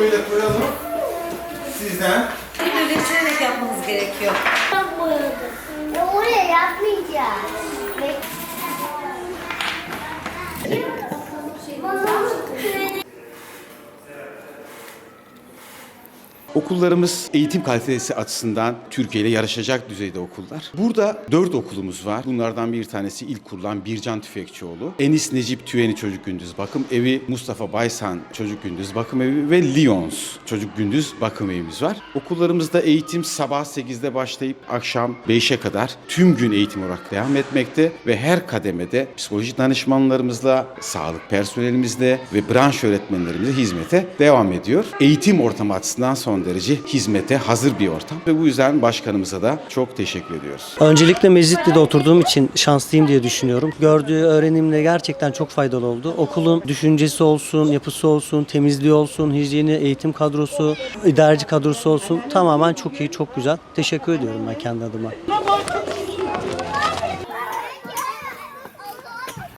böyle koyalım. Sizden. Böyle çeyrek yapmamız gerekiyor. Okullarımız eğitim kalitesi açısından Türkiye ile yarışacak düzeyde okullar. Burada dört okulumuz var. Bunlardan bir tanesi ilk kurulan Bircan Tüfekçioğlu. Enis Necip Tüveni Çocuk Gündüz Bakım Evi, Mustafa Baysan Çocuk Gündüz Bakım Evi ve Lyons Çocuk Gündüz Bakım Evimiz var. Okullarımızda eğitim sabah 8'de başlayıp akşam 5'e kadar tüm gün eğitim olarak devam etmekte ve her kademede psikolojik danışmanlarımızla, sağlık personelimizle ve branş öğretmenlerimizle hizmete devam ediyor. Eğitim ortamı açısından son derece hizmete hazır bir ortam ve bu yüzden başkanımıza da çok teşekkür ediyoruz. Öncelikle Mezitli'de oturduğum için şanslıyım diye düşünüyorum. Gördüğü öğrenimle gerçekten çok faydalı oldu. Okulun düşüncesi olsun, yapısı olsun, temizliği olsun, hijyeni, eğitim kadrosu, idareci kadrosu olsun tamamen çok iyi, çok güzel. Teşekkür ediyorum ben kendi adıma.